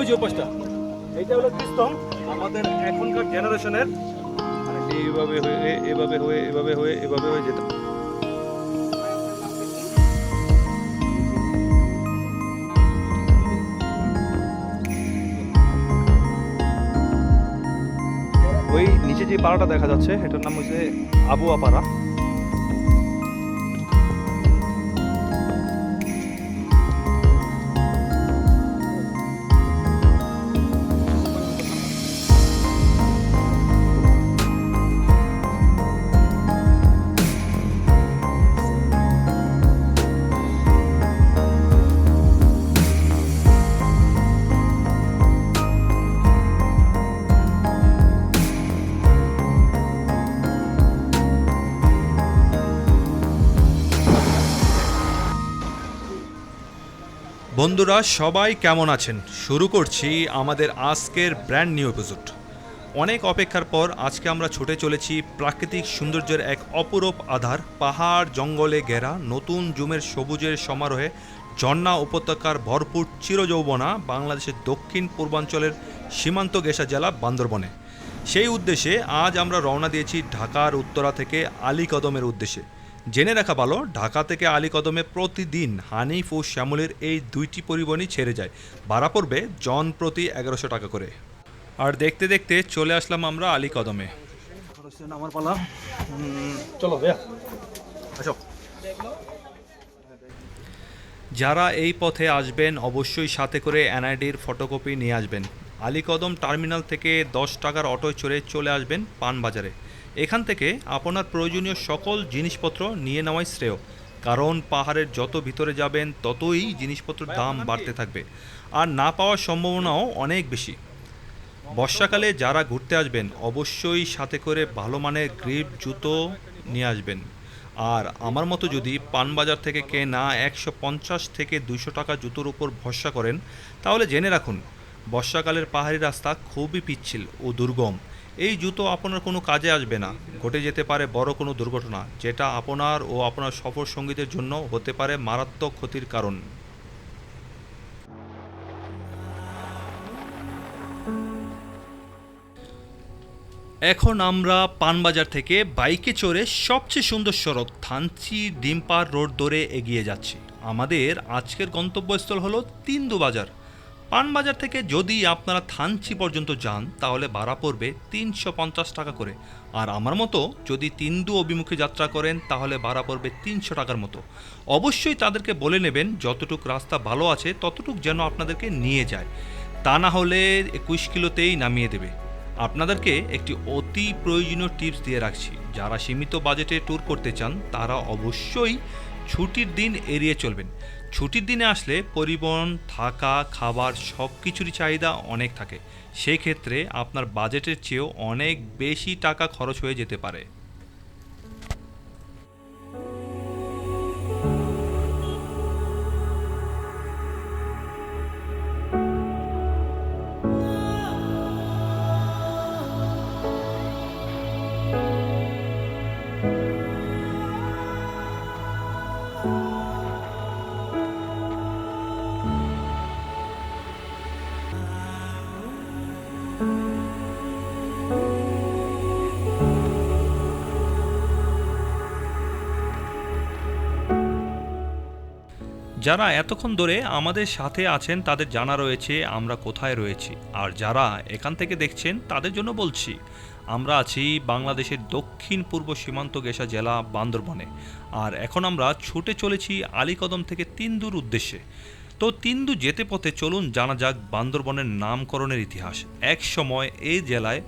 ওই যে পাঁচটা এইটা হলো ক্রিস্তম আমাদের এখনকার জেনারেশনের। মানে এইভাবে হয়ে এভাবে হয়ে এভাবে হয়ে এভাবে হয়ে যেত ওই নিচে যে পাড়াটা দেখা যাচ্ছে এটার নাম হচ্ছে আবুয়া পাড়া বন্ধুরা, সবাই কেমন আছেন? শুরু করছি আমাদের আজকের ব্র্যান্ড নিউ এপিসোড অনেক অপেক্ষার পর আজকে আমরা ছুটে চলেছি প্রাকৃতিক সৌন্দর্যের এক অপরূপ আধার, পাহাড়, জঙ্গলে ঘেরা নতুন জুমের সবুজের সমারোহে ঝর্ণা উপত্যকার ভরপুর চিরযৌবনা বাংলাদেশের দক্ষিণ পূর্বাঞ্চলের সীমান্ত গেসা জেলা বান্দরবনে। সেই উদ্দেশ্যে আজ আমরা রওনা দিয়েছি ঢাকার উত্তরা থেকে আলীকদমের উদ্দেশ্যে। জেনে রাখা ভালো ঢাকা থেকে আলীকদমে প্রতিদিন হানিফ ও শ্যামলের এই দুইটি পরিবহনই ছেড়ে যায়। ভাড়া পড়বে জন প্রতি এগারোশো টাকা করে। আর দেখতে দেখতে চলে আসলাম আমরা আলীকদমে। আমার পালা। চলো আসো। যারা এই পথে আসবেন অবশ্যই সাথে করে এনআইডির ফটোকপি নিয়ে আসবেন। আলীকদম টার্মিনাল থেকে দশ টাকার অটোয় চড়ে চলে আসবেন পানবাজারে। এখান থেকে আপনার প্রয়োজনীয় সকল জিনিসপত্র নিয়ে নেওয়াই শ্রেয়। কারণ পাহাড়ের যত ভিতরে যাবেন ততই জিনিসপত্রের দাম বাড়তে থাকবে। আর না পাওয়ার সম্ভাবনাও অনেক বেশি। বর্ষাকালে যারা ঘুরতে আসবেন অবশ্যই সাথে করে ভালো মানের গ্রিপ জুতো নিয়ে আসবেন। আর আমার মতো যদি পানবাজার থেকে কেনা একশো পঞ্চাশ থেকে দুশো টাকা জুতোর উপর ভরসা করেন তাহলে জেনে রাখুন বর্ষাকালের পাহাড়ি রাস্তা খুবই পিচ্ছিল ও দুর্গম। এই জুতো আপনার কোনো কাজে আসবে না। ঘটে যেতে পারে বড় কোনো দুর্ঘটনা, যেটা আপনার ও আপনার সফর সঙ্গীদের জন্য হতে পারে মারাত্মক ক্ষতির কারণ। এখন আমরা পানবাজার থেকে বাইকে চড়ে সবচেয়ে সুন্দর সড়ক থানচি ডিম্পার রোড ধরে এগিয়ে যাচ্ছি। আমাদের আজকের গন্তব্যস্থল হলো তিন্দু বাজার পানবাজার থেকে যদি আপনারা থানচি পর্যন্ত যান, তাহলে ভাড়া পড়বে তিনশো পঞ্চাশ টাকা করে। আর আমার মতো যদি তিন্দু অভিমুখে যাত্রা করেন, তাহলে ভাড়া পড়বে তিনশো টাকার মতো। অবশ্যই তাদেরকে বলে নেবেন, যতটুক রাস্তা ভালো আছে, ততটুক যেন আপনাদেরকে নিয়ে যায়। তা না হলে একুশ কিলোতেই নামিয়ে দেবে। আপনাদেরকে একটি অতি প্রয়োজনীয় টিপস দিয়ে রাখছি। যারা সীমিত বাজেটে ট্যুর করতে চান, তারা অবশ্যই ছুটির দিন এড়িয়ে চলবেন। ছুটির দিনে আসলে পরিবহন, থাকা, খাবার সব কিছুরই চাহিদা অনেক থাকে। সেক্ষেত্রে আপনার বাজেটের চেয়েও অনেক বেশি টাকা খরচ হয়ে যেতে পারে। যারা এতক্ষণ ধরে আমাদের সাথে আছেন, তাদের জানা রয়েছে আমরা কোথায় রয়েছি। আর যারা এখান থেকে দেখছেন, তাদের জন্য বলছি, আমরা আছি বাংলাদেশের দক্ষিণ পূর্ব সীমান্ত গেসা জেলা বান্দরবনে। আর এখন আমরা ছুটে চলেছি আলীকদম থেকে তিন্দুর উদ্দেশ্যে। তো তিন্দু যেতে পথে চলুন, জানা যাক বান্দরবনের নামকরণের ইতিহাস। এক সময় এই জেলায়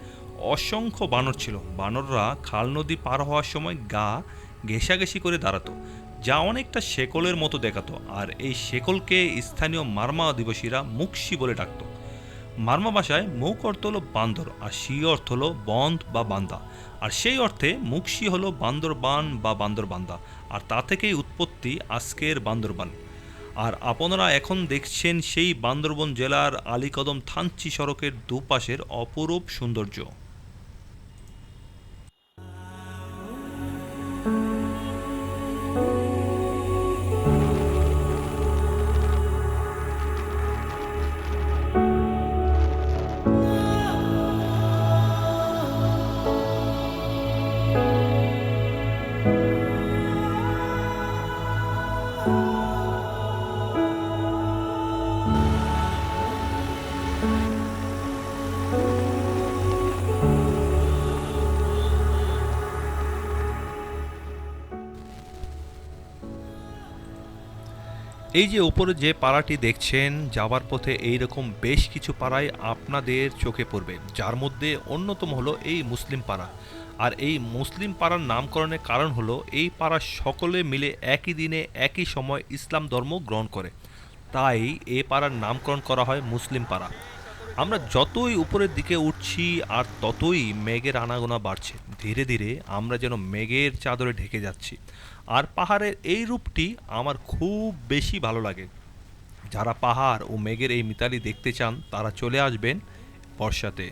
অসংখ্য বানর ছিল। বানররা খাল নদী পার হওয়ার সময় গা ঘেঁষাঘেঁষি করে দাঁড়াতো। যা অনেকটা শেকলের মতো দেখাতো, আর এই শেকলকে স্থানীয় মার্মা আদিবাসীরা মুক্সি বলে ডাকত। মার্মা ভাষায় মুখ অর্থ হলো বান্দর, আর শি অর্থ হলো বন্ধ বা বান্দা। আর সেই অর্থে মুক্সি হলো বান্দরবান বা বান্দরবান্দা, আর তা থেকেই উৎপত্তি আজকের বান্দরবান। আর আপনারা এখন দেখছেন সেই বান্দরবন জেলার আলীকদম থানচি সড়কের দুপাশের অপরূপ সৌন্দর্য। এই যে উপরে যে পাড়াটি দেখছেন, যাওয়ার পথে এই রকম বেশ কিছু পাড়ায় আপনাদের চোখে পড়বে। যার মধ্যে অন্যতম হলো এই মুসলিম পাড়া। আর এই মুসলিম পাড়ার নামকরণের কারণ হলো, এই পাড়ার সকলে মিলে একই দিনে, একই সময় ইসলাম ধর্ম গ্রহণ করে। তাই এ পাড়ার নামকরণ করা হয় মুসলিম পাড়া। আমরা যতই উপরের দিকে উঠছি আর ততই মেঘের আনাগোনা বাড়ছে। ধীরে ধীরে আমরা যেন মেঘের চাদরে ঢেকে যাচ্ছি। আর পাহাড়ের এই রূপটি আমার খুব বেশি ভালো লাগে। যারা পাহাড় ও মেঘের এই মিতালি দেখতে চান, তারা চলে আসবেন বর্ষাতে।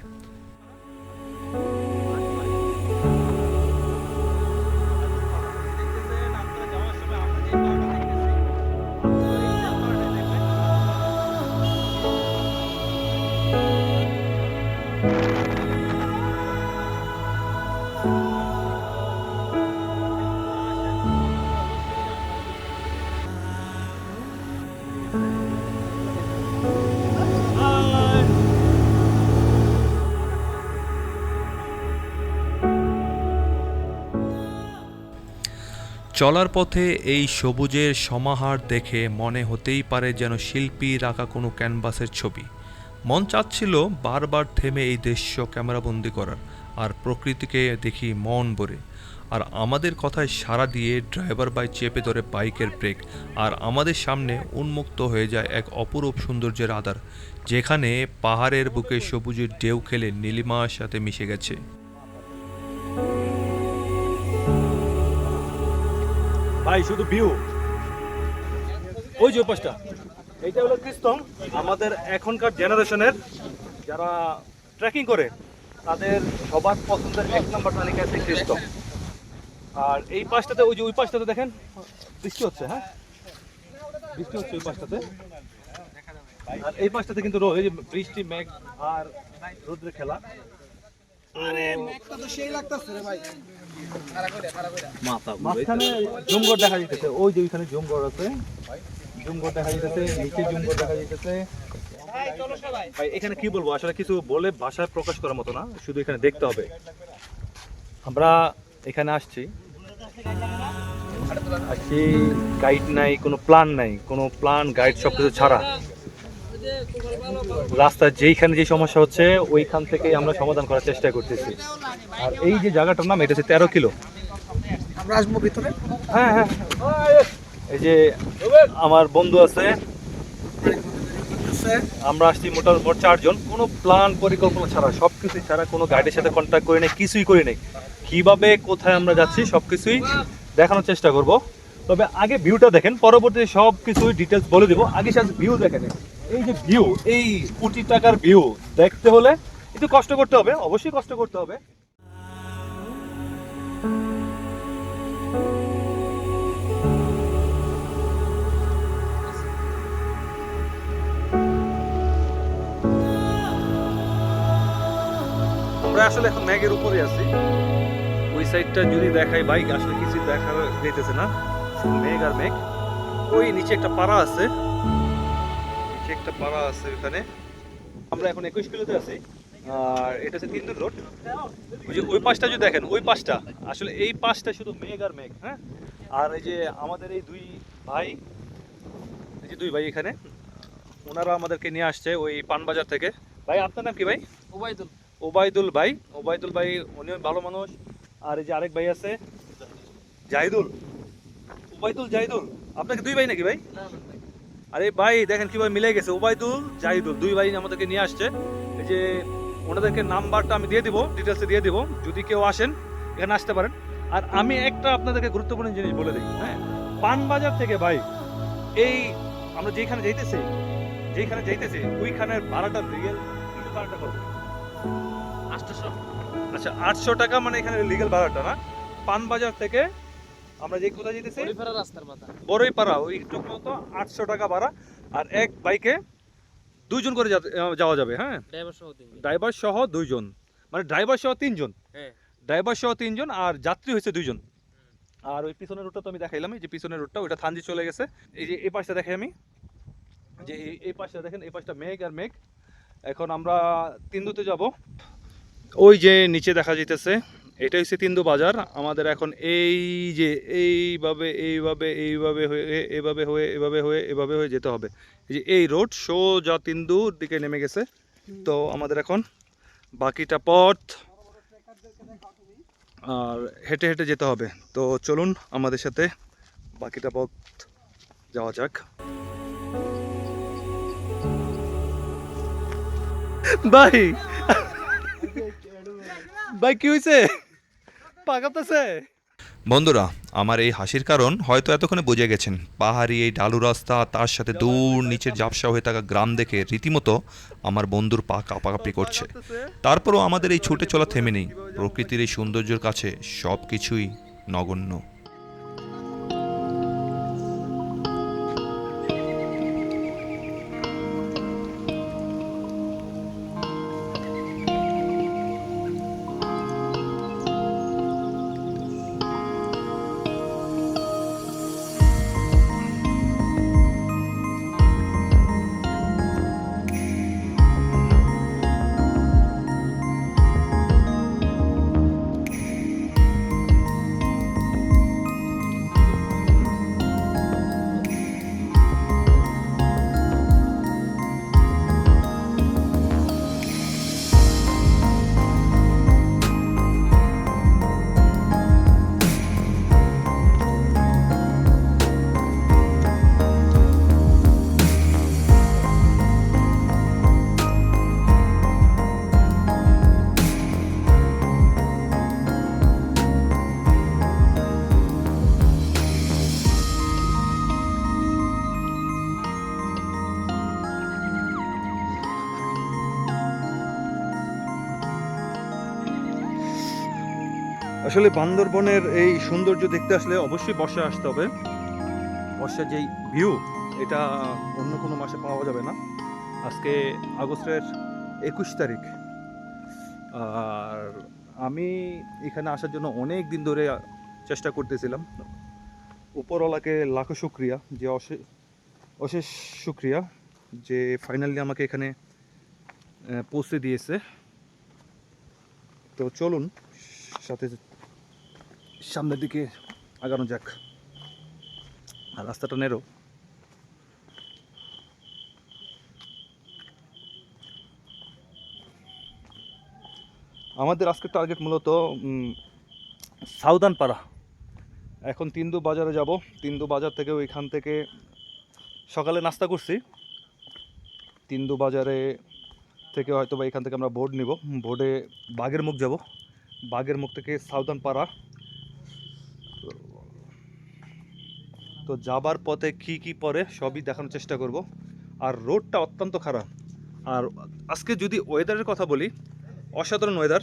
চলার পথে এই সবুজের সমাহার দেখে মনে হতেই পারে যেন শিল্পী রাখা কোনো ক্যানভাসের ছবি। মন চাচ্ছিল বারবার থেমে এই দৃশ্য ক্যামেরাবন্দি করার, আর প্রকৃতিকে দেখি মন ভরে। আর আমাদের কথায় সাড়া দিয়ে ড্রাইভার বাই চেপে ধরে বাইকের ব্রেক, আর আমাদের সামনে উন্মুক্ত হয়ে যায় এক অপরূপ সৌন্দর্যের আধার, যেখানে পাহাড়ের বুকে সবুজের ঢেউ খেলে নীলিমার সাথে মিশে গেছে। ভাই, শুধু ভিউ ওই যে পাশটা এইটা হলো ক্রিস্তম আমাদের এখনকার জেনারেশনের যারা ট্রেকিং করে, তাদের সবার পছন্দের এক নম্বর তালিকা আছে ক্রিস্তম আর এই পাশটাতে, ওই যে ওই পাশটাতে দেখেন, বৃষ্টি হচ্ছে হ্যাঁ? বৃষ্টি হচ্ছে ওই পাশটাতে। আর এই পাশটাতে কিন্তু রোদ বৃষ্টি, মেঘ আর রোদ্রের খেলা। জুমগড় দেখা যাইতেছে। ওই যে ওইখানে জুমগড় আছে। জুমগড় দেখা যাইতেছে নিচে জুমগড় দেখা যাইতেছে। ভাই এখানে কি বলব? আসলে কিছু বলে ভাষায় প্রকাশ করার মতো না শুধু এখানে দেখতে হবে। আমরা এখানে আসছি। আসছি গাইড নাই কোনো প্ল্যান নাই কোনো প্ল্যান গাইড সব কিছু ছাড়া। রাস্তার যেইখানে যে সমস্যা হচ্ছে, ওইখান থেকে আমরা সমাধান করার চেষ্টা করতেছি। আর এই যে জায়গাটার নাম, এটা হচ্ছে তেরো কিলো। আমরা আসব ভিতরে হ্যাঁ হ্যাঁ। এই যে আমার বন্ধু আছে, আমরা আসছি মোটামুটি মোট চারজন। কোনো প্ল্যান পরিকল্পনা ছাড়া সব কিছু ছাড়া কোনো গাইডের সাথে কন্ট্যাক্ট করে নেই, কিছুই করি নেই। কীভাবে, কোথায় আমরা যাচ্ছি সব কিছুই দেখানোর চেষ্টা করব। তবে আগে ভিউটা দেখেন, পরবর্তীতে সব কিছুই ডিটেলস বলে দেবো। আগে সাথে ভিউ দেখেন। এই যে ভিউ এই কোটি টাকার ভিউ দেখতে হলে একটু কষ্ট করতে হবে, অবশ্যই কষ্ট করতে হবে। আমরা আসলে এখন ম্যাগের উপরে আছি। ওই সাইডটা যদি দেখাই বাইক আসলে কিছু দেখা যেতেছে না। শুধু মেঘ আর মেঘ। ওই নিচে একটা পাড়া আছে। নিচে একটা পাড়া আছে ওখানে। আমরা এখন একুশ কিলোতে আছি। আর এটা হচ্ছে তিনদুর রোড। ওই যে ওই পাশটা যদি দেখেন ওই পাশটা। আসলে এই পাশটা শুধু মেঘ আর মেঘ হ্যাঁ? আর এই যে আমাদের এই দুই ভাই এই যে দুই ভাই এখানে ওনারা আমাদেরকে নিয়ে আসছে ওই পানবাজার থেকে। ভাই আপনার নাম কি ভাই? ওবায়দুল। ওবায়দুল ভাই। ওবায়দুল ভাই উনিও ভালো মানুষ। আর এই যে আরেক ভাই আছে জাহিদুল। ওবায়দুল জাহিদুল। আপনাকে দুই ভাই নাকি ভাই? আরে ভাই দেখেন কীভাবে মিলে গেছে। ওবায়দুল জাহিদুল দুই ভাই আমাদেরকে নিয়ে আসছে। এই যে ওনাদেরকে নাম্বারটা আমি দিয়ে দিব ডিটেলসে দিয়ে দিব। যদি কেউ আসেন এখানে আসতে পারেন। আর আমি একটা আপনাদেরকে গুরুত্বপূর্ণ জিনিস বলে দিই হ্যাঁ? পানবাজার থেকে ভাই এই আমরা যেখানে যাইতেছি যেখানে যাইতেছি ওইখানের ভাড়াটা রিয়েল ভাড়াটা কত? আচ্ছা আটশো টাকা মানে এখানে লিগেল ভাড়াটা না? পানবাজার থেকে আমরা যে কোথায় যেতেছি? বড়ই পাড়া ওই মতো আটশো টাকা ভাড়া। আর এক বাইকে দুইজন করে যাওয়া যাবে হ্যাঁ? ড্রাইভার সহ দুইজন। মানে ড্রাইভার সহ তিনজন। হ্যাঁ। ড্রাইভার সহ তিনজন আর যাত্রী হয়েছে দুইজন। আর ওই পিছনের রুটটা তো আমি দেখাইলাম যে পিছনের রুটটা ওইটা থানজি চলে গেছে। এই যে এই পাশটা দেখাই আমি। যে এই- পাশটা দেখেন এই পাশটা মেঘ আর মেঘ। এখন আমরা তিনদুতে যাব। ওই যে নিচে দেখা যাইতেছে। এটা হচ্ছে তিন্দু বাজার। আমাদের এখন এই যে এইভাবে এইভাবে এইভাবে হয়ে, এভাবে হয়ে এভাবে হয়ে এভাবে হয়ে যেতে হবে। এই যে এই রোড সোজা তিন্দুর দিকে নেমে গেছে। তো আমাদের এখন বাকিটা পথ আর হেঁটে হেঁটে যেতে হবে। তো চলুন আমাদের সাথে বাকিটা পথ যাওয়া যাক। ভাই! ভাই, কি হয়েছে পাকাতেছে। বন্ধুরা, আমার এই হাসির কারণ হয়তো এতক্ষণে বুঝে গেছেন। পাহাড়ি এই ডালু রাস্তা, তার সাথে দূর নিচের ঝাপসা হয়ে থাকা গ্রাম দেখে রীতিমতো আমার বন্ধুর পা কাঁপাকাঁপি করছে। তারপরও আমাদের এই ছুটে চলা থেমে নেই। প্রকৃতির এই সৌন্দর্যের কাছে সব কিছুই নগণ্য। আসলে বান্দরবনের এই সৌন্দর্য দেখতে আসলে অবশ্যই বর্ষায় আসতে হবে। বর্ষার যেই ভিউ এটা অন্য কোনো মাসে পাওয়া যাবে না। আজকে আগস্টের একুশ তারিখ। আর আমি এখানে আসার জন্য অনেক দিন ধরে চেষ্টা করতেছিলাম। উপরওয়ালাকে লাখো শুক্রিয়া, যে অশেষ অশেষ শুক্রিয়া, যে ফাইনালি আমাকে এখানে পৌঁছে দিয়েছে। তো চলুন, সাথে সামনের দিকে আগানো যাক। আর রাস্তাটা নেরো। আমাদের আজকের টার্গেট মূলত সাউদান পাড়া এখন তিন্দু বাজারে যাব। তিন্দু বাজার থেকে ওইখান থেকে সকালে নাস্তা করছি। তিন্দু বাজারে থেকে হয়তো বা এখান থেকে আমরা বোর্ড নিব। বোর্ডে বাগের মুখ যাব। বাগের মুখ থেকে সাউদান তো যাবার পথে কি কি পরে সবই দেখানোর চেষ্টা করব। আর রোডটা অত্যন্ত খারাপ। আর আজকে যদি ওয়েদারের কথা বলি অসাধারণ ওয়েদার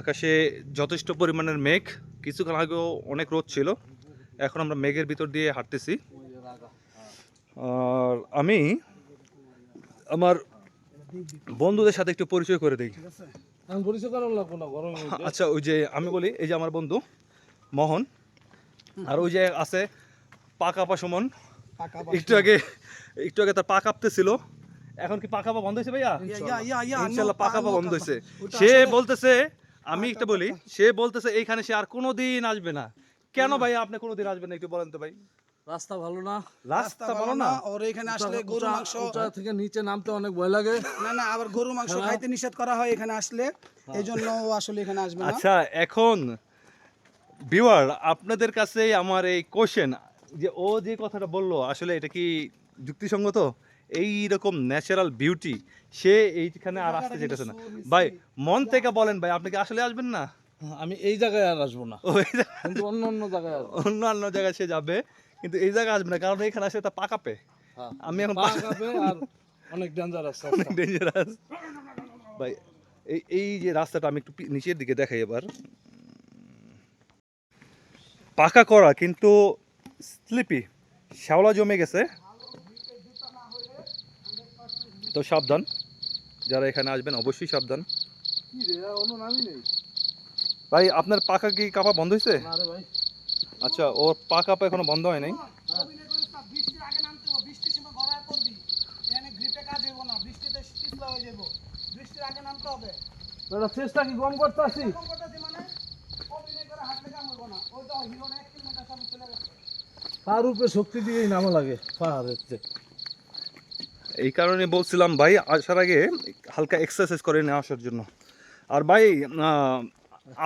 আকাশে যথেষ্ট পরিমাণের মেঘ। কিছুক্ষণ আগেও অনেক রোদ ছিল। এখন আমরা মেঘের ভিতর দিয়ে হাঁটতেছি। আর আমি আমার বন্ধুদের সাথে একটু পরিচয় করে দিই। আচ্ছা ওই যে আমি বলি এই যে আমার বন্ধু মোহন আর ওই যে আছে পা কাপা সুমন একটু আগে একটু আগে তার পা কাঁপতেছিল। এখন কি পাকাপা বন্ধ হয়েছে ভাইয়া? ইনশাল্লাহ পা বন্ধ হয়েছে। সে বলতেছে আমি একটা বলি সে বলতেছে এইখানে সে আর কোনোদিন আসবে না। কেন ভাইয়া আপনি কোনোদিন আসবেন না একটু বলেন তো ভাই। রাস্তা ভালো না। রাস্তা ভালো না? ওর এখানে আসলে গরু মাংস থেকে নিচে নামতে অনেক ভয় লাগে। না না আবার গরু মাংস হ্যাঁ। খাইতে নিষেধ করা হয় এখানে আসলে এই জন্য ও আসলে এখানে আসবে না। আচ্ছা এখন ভিউয়ার আপনাদের কাছে আমার এই কোশ্চেন যে ও যে কথাটা বলল আসলে এটা কি যুক্তিসঙ্গত? এই রকম ন্যাচারাল বিউটি সে এইখানে আর আসতে চাইতেছে না। ভাই মন থেকে বলেন ভাই আপনি কি আসলে আসবেন না? আমি এই জায়গায় আর আসব না। কিন্তু অন্য অন্য জায়গায় আসব। অন্যান্য জায়গায় সে যাবে কিন্তু এই জায়গায় আসবে না কারণ এখানে আসলে তা পাকাপে হ্যাঁ। আমি এখন পা কাঁপে আর অনেক ডেঞ্জার আছে অনেক ডেঞ্জারাস ভাই এই এই যে রাস্তাটা আমি একটু নিচের দিকে দেখাই এবার। পাকা করা কিন্তু স্লিপি। শ্যাওলা জমে গেছে। তো সাবধান। যারা এখানে আসবেন অবশ্যই সাবধান। ভাই আপনার পাকা কি কাপা বন্ধ হয়েছে আচ্ছা ওর পা কাপা এখনও বন্ধ হয় নাই? চেষ্টা কি কম করতে আসি? তার উপরে শক্তি দিয়েই নামা লাগে, পাহাড়ের। এই কারণে বলছিলাম, ভাই, আসার আগে হালকা এক্সারসাইজ করে নিয়ে আসার জন্য আর ভাই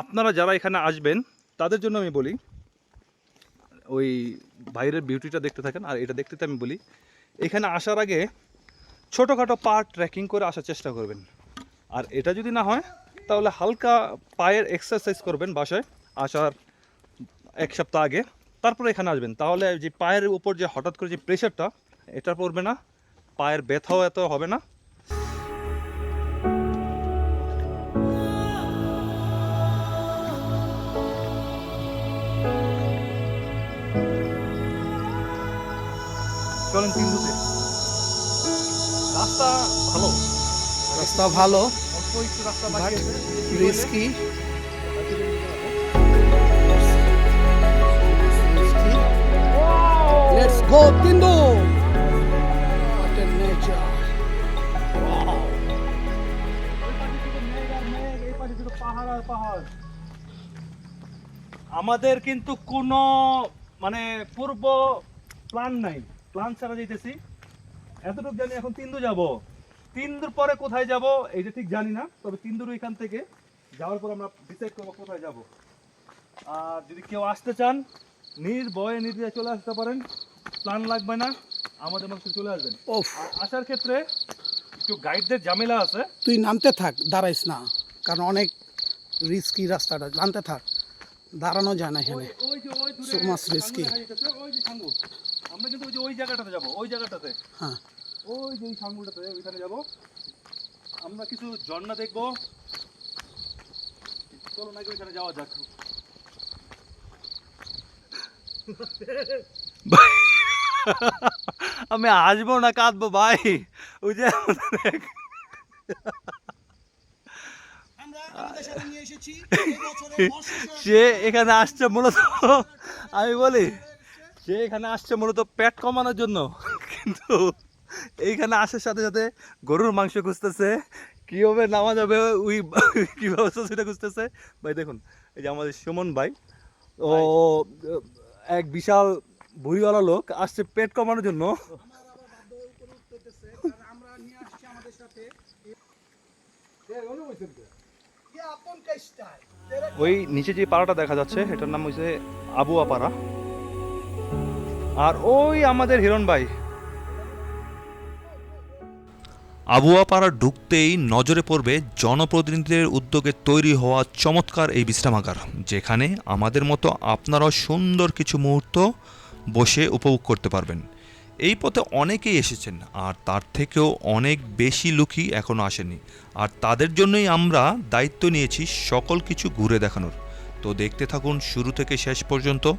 আপনারা যারা এখানে আসবেন, তাদের জন্য আমি বলি, ওই বাইরের বিউটিটা দেখতে থাকেন, আর এটা দেখতে আমি বলি, এখানে আসার আগে ছোটোখাটো পা ট্রেকিং করে আসার চেষ্টা করবেন আর এটা যদি না হয়, তাহলে হালকা পায়ের এক্সারসাইজ করবেন বাসায়, আসার এক সপ্তাহ আগে। তারপরে এখানে আসবেন। তাহলে যে পায়ের উপর যে হঠাৎ করে যে প্রেশারটা এটা পড়বে না। পায়ের ব্যথাও এত হবে না। চলেন তিনটুতে রাস্তা ভালো। রাস্তা ভালো অল্প একটু রাস্তা বাকি রিস্কি পাহাড় আমাদের কিন্তু কোনো মানে পূর্ব প্ল্যান নাই। প্ল্যান ছাড়া যাইতেছি। এতটুকু জানি এখন তিন্দু যাব। তিন্দুর পরে কোথায় যাব এইটা ঠিক জানি না, তবে তিন্দুর এখান থেকে যাওয়ার পর আমরা ডিসাইড করব কোথায় যাব। আর যদি কেউ আসতে চান, নির্ভয়ে নির্দ্বিধায় চলে আসতে পারেন। প্ল্যান লাগবে না আমাদের মধ্যে চলে আসবেন। আসার ক্ষেত্রে একটু গাইডদের ঝামেলা আছে। তুই নামতে থাক দাঁড়াইস না কারণ অনেক রিস্কি রাস্তাটা জানতে থাক। দাঁড়ানো যায় না এখানে। সাঙ্গু। আমরা কিন্তু ওই যে ওই জায়গাটাতে যাব ওই জায়গাটাতে। হ্যাঁ। ওই যে ওই সাঙ্গুটাতে ওইখানে যাব। আমরা কিছু ঝর্ণা দেখব। চলো নাকি ওইখানে যাওয়া যাক। আমি আসব না কাঁদবো ভাই। ওই যে সে এখানে আসছে মূলত আমি বলি সে এখানে আসছে মূলত পেট কমানোর জন্য। কিন্তু এইখানে আসার সাথে সাথে গরুর মাংস খুঁজতেছে। কীভাবে নামা যাবে ওই কী ব্যবস্থা সেটা খুঁজতেছে? ভাই দেখুন এই যে আমাদের সুমন ভাই ও এক বিশাল ভুঁড়িওয়ালা লোক আসছে পেট কমানোর জন্য। ওই নিচে যে পাড়াটা দেখা যাচ্ছে এটার নাম হচ্ছে আবুয়া পাড়া আর ওই আমাদের হিরণ ভাই। আবুয়াপাড়া ঢুকতেই নজরে পড়বে জনপ্রতিনিধিদের উদ্যোগে তৈরি হওয়া চমৎকার এই বিশ্রামাগার যেখানে আমাদের মতো আপনারাও সুন্দর কিছু মুহূর্ত বসে উপভোগ করতে পারবেন। এই পথে অনেকেই এসেছেন, আর তার থেকেও অনেক বেশি লোকই এখনও আসেনি। আর তাদের জন্যই আমরা দায়িত্ব নিয়েছি সকল কিছু ঘুরে দেখানোর। তো দেখতে থাকুন শুরু থেকে শেষ পর্যন্ত,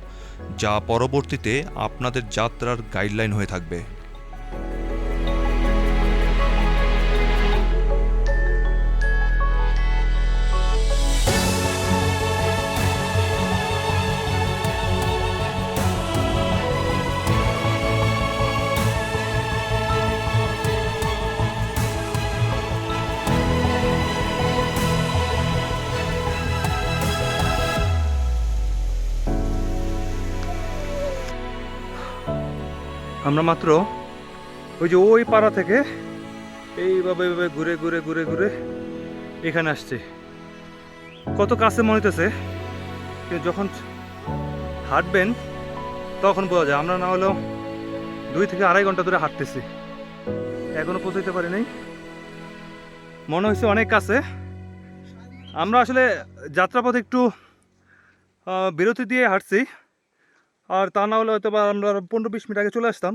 যা পরবর্তীতে আপনাদের যাত্রার গাইডলাইন হয়ে থাকবে। আমরা মাত্র ওই যে ওই পাড়া থেকে এইভাবে এইভাবে ঘুরে ঘুরে ঘুরে ঘুরে এখানে আসছে। কত কাছে মনে হইতেছে যখন হাঁটবেন তখন বোঝা যায়, আমরা না হলেও দুই থেকে আড়াই ঘণ্টা ধরে হাঁটতেছি। এখনও পৌঁছাইতে পারি নাই। মনে হয়েছে অনেক কাছে। আমরা আসলে যাত্রাপথে একটু বিরতি দিয়ে হাঁটছি। আর তা না হলে হয়তো বা আমরা পনেরো বিশ মিনিট আগে চলে আসতাম।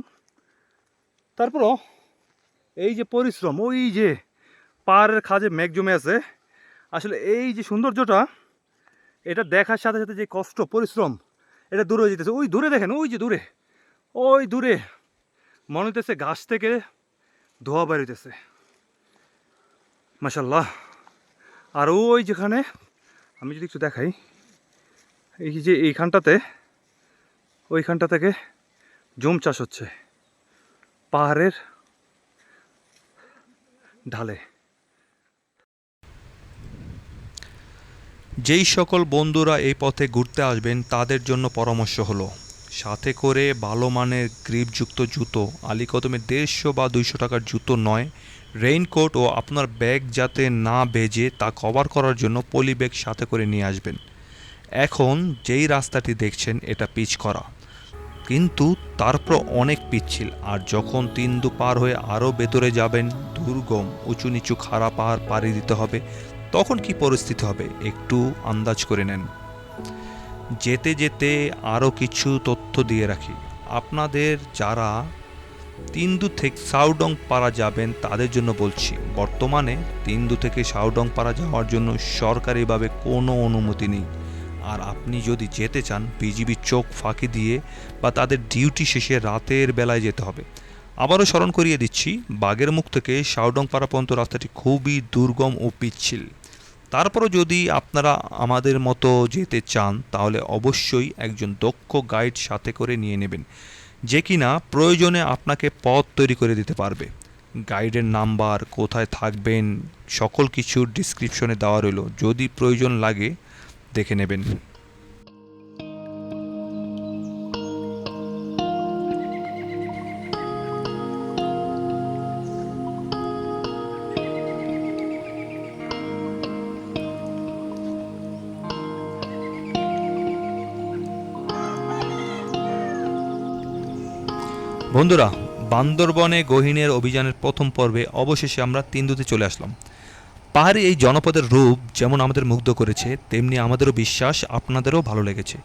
তারপরও এই যে পরিশ্রম, ওই যে পাহাড়ের খাজে মেঘ জমে আছে, আসলে এই যে সৌন্দর্যটা, এটা দেখার সাথে সাথে যে কষ্ট, পরিশ্রম, এটা দূরে যেতেছে। ওই দূরে দেখেন, ওই যে দূরে, ওই দূরে মনে হইতেছে ঘাস থেকে ধোয়া বেরোইতেছে মাসাল্লাহ আর ওই যেখানে, আমি যদি একটু দেখাই, এই যে এইখানটাতে ওইখানটা থেকে জুম চাষ হচ্ছে। পাহাড়ের ঢালে। যেই সকল বন্ধুরা এই পথে ঘুরতে আসবেন, তাদের জন্য পরামর্শ হলো, সাথে করে ভালো মানের গ্রিপযুক্ত জুতো, আলিকদমে দেড়শো বা দুইশো টাকার জুতো নয়, রেইনকোট ও আপনার ব্যাগ যাতে না ভেজে তা কভার করার জন্য পলি ব্যাগ সাথে করে নিয়ে আসবেন। এখন যেই রাস্তাটি দেখছেন, এটা পিচ করা। কিন্তু তারপর অনেক পিচ্ছিল, আর যখন তিন দু পার হয়ে আরও ভেতরে যাবেন, দুর্গম উঁচু নিচু খাড়া পাহাড় পাড়ি দিতে হবে, তখন কি পরিস্থিতি হবে? একটু আন্দাজ করে নেন। যেতে যেতে আরও কিছু তথ্য দিয়ে রাখি। আপনাদের যারা তিন্দু থেকে সাউডং পাড়া যাবেন, তাদের জন্য বলছি, বর্তমানে তিন্দু থেকে সাউডং পাড়া যাওয়ার জন্য সরকারিভাবে কোনো অনুমতি নেই। আর আপনি যদি যেতে চান বিজিবির চোখ ফাঁকি দিয়ে বা তাদের ডিউটি শেষে রাতের বেলায় যেতে হবে। আবারও স্মরণ করিয়ে দিচ্ছি, বাগের মুখ থেকে সাউডং পাড়া পর্যন্ত রাস্তাটি খুবই দুর্গম ও পিচ্ছিল। তারপরও যদি আপনারা আমাদের মতো যেতে চান, তাহলে অবশ্যই একজন দক্ষ গাইড সাথে করে নিয়ে নেবেন, যে কিনা প্রয়োজনে আপনাকে পথ তৈরি করে দিতে পারবে। গাইডের নাম্বার কোথায় থাকবেন, সকল কিছু ডিসক্রিপশনে দেওয়া রইল। যদি প্রয়োজন লাগে দেখে নেবেন। বন্ধুরা বান্দরবনে গহিনের অভিযানের প্রথম পর্বে অবশেষে আমরা তিন্দুতে চলে আসলাম। পাহাড়ি এই জনপদের রূপ যেমন আমাদের মুগ্ধ করেছে তেমনি আমাদেরও বিশ্বাস আপনাদেরও ভালো লেগেছে।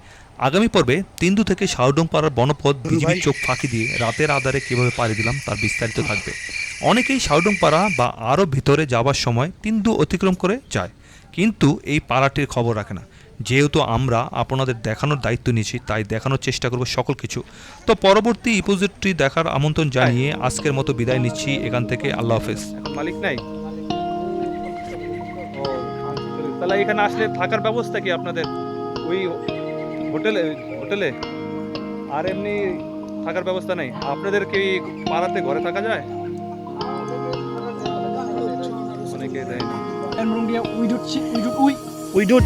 আগামী পর্বে তিন্দু থেকে শাওডং পাড়ার বনপথ বিজিবি চোখ ফাঁকি দিয়ে রাতের আধারে কীভাবে পাড়ি দিলাম তার বিস্তারিত থাকবে। অনেকেই শাওডং পাড়া বা আরও ভিতরে যাবার সময় তিন্দু অতিক্রম করে যায় কিন্তু এই পাড়াটির খবর রাখে না। যেহেতু আমরা আপনাদের দেখানোর দায়িত্ব নিয়েছি তাই দেখানোর চেষ্টা করব সকল কিছু। তো পরবর্তী ইপোজিটটি দেখার আমন্ত্রণ জানিয়ে আজকের মতো বিদায় নিচ্ছি। এখান থেকে আল্লাহ হাফেজ। মালিক নাই? তাহলে এখানে আসলে থাকার ব্যবস্থা কি আপনাদের? ওই হোটেলে হোটেলে? আর এমনি থাকার ব্যবস্থা নেই? আপনাদের কি পাড়াতে ঘরে থাকা যায়? অনেকে দেয় না। We we we do